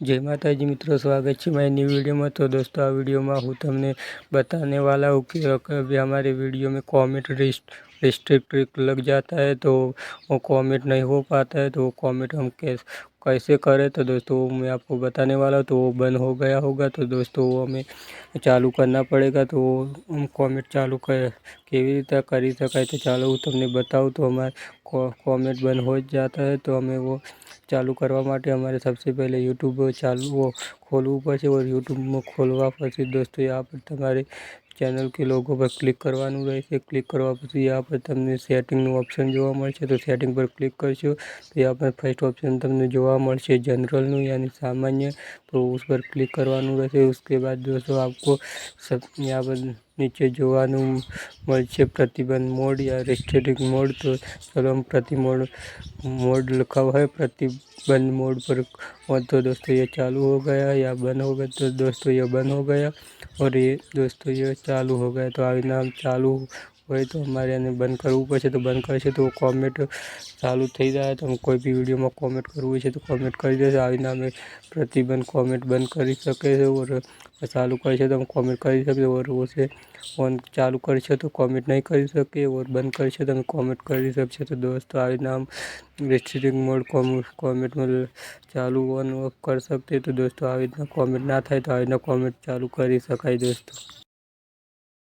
जय माता जी मित्रों स्वागत है मैं ન્યૂ वीडियो में तो दोस्तों आ वीडियो में हूँ तुमने बताने वाला हूँ कि अभी हमारे वीडियो में कॉमेंट रिस्ट रिस्ट्रिक्ट लग जाता है तो वो कॉमेंट नहीं हो पाता है तो वो कॉमेंट हम कैस कैसे करें तो दोस्तों वो मैं आपको बताने वाला हूँ तो वो बंद हो गया होगा तो दोस्तों वो हमें चालू करना पड़ेगा तो हम कॉमेंट चालू कर કેવી રીતે करी શકાય तो ચાલો હું तुमने बताओ तो हमारा कॉमेंट बंद हो जाता है तो हमें वो ચાલુ કરવા માટે અમારે સૌથી પહેલાં યુટ્યુબ ચાલુ ખોલવું પડશે યુટ્યુબમાં ખોલવા પછી દોસ્તો આપણે તમારે ચેનલ કે લોગો પર ક્લિક કરવાનું રહેશે. ક્લિક કરવા પછી આ પર તમને સેટિંગનું ઓપ્શન જોવા મળશે. તો સેટિંગ પર ક્લિક કરશો. તો આ પર ફર્સ્ટ ઓપ્શન તમને જોવા મળશે જનરલનું યાની સામાન્ય તો ઉસ પર ક્લિક કરવાનું રહેશે. उसके बाद दोस्तों आपको सब यहाँ पर નીચે જોવાનું મળશે પ્રતિબંધ મોડ યા રેસ્ટ્રિક્ટ મોડ તો ચલો પ્રતિ મોડ મોડ લખાવ હોય પ્રતિ बंद मोड पर और तो दोस्तों ये चालू हो गया या बंद हो गया तो दोस्तों ये बंद हो गया और ये दोस्तों ये चालू हो गया तो अभी नाम चालू હોય તો અમારે એને બંધ કરવું પડશે તો બંધ કરશે તો કોમેન્ટ ચાલુ થઈ જાય. તો કોઈ બી વિડીયોમાં કોમેન્ટ કરવું હોય છે તો કોમેન્ટ કરી દેશે આવીને અમે પ્રતિબંધ કોમેન્ટ બંધ કરી શકે છે ઓર ચાલુ કરશે તો અમે કોમેન્ટ કરી શકે ઓર ઓછે ઓન ચાલુ કરશે તો કોમેન્ટ નહીં કરી શકે ઓર બંધ કરશે તો કોમેન્ટ કરી શકશે તો દોસ્તો, આવીને આમ રેસ્ટ્રિક્ટિંગ મોડ કોમેન્ટમાં ચાલુ ઓન ઓફ કરી શકીએ. તો દોસ્તો આવી રીતના કોમેન્ટ ના થાય તો આવી રીતના કોમેન્ટ ચાલુ કરી શકાય દોસ્તો.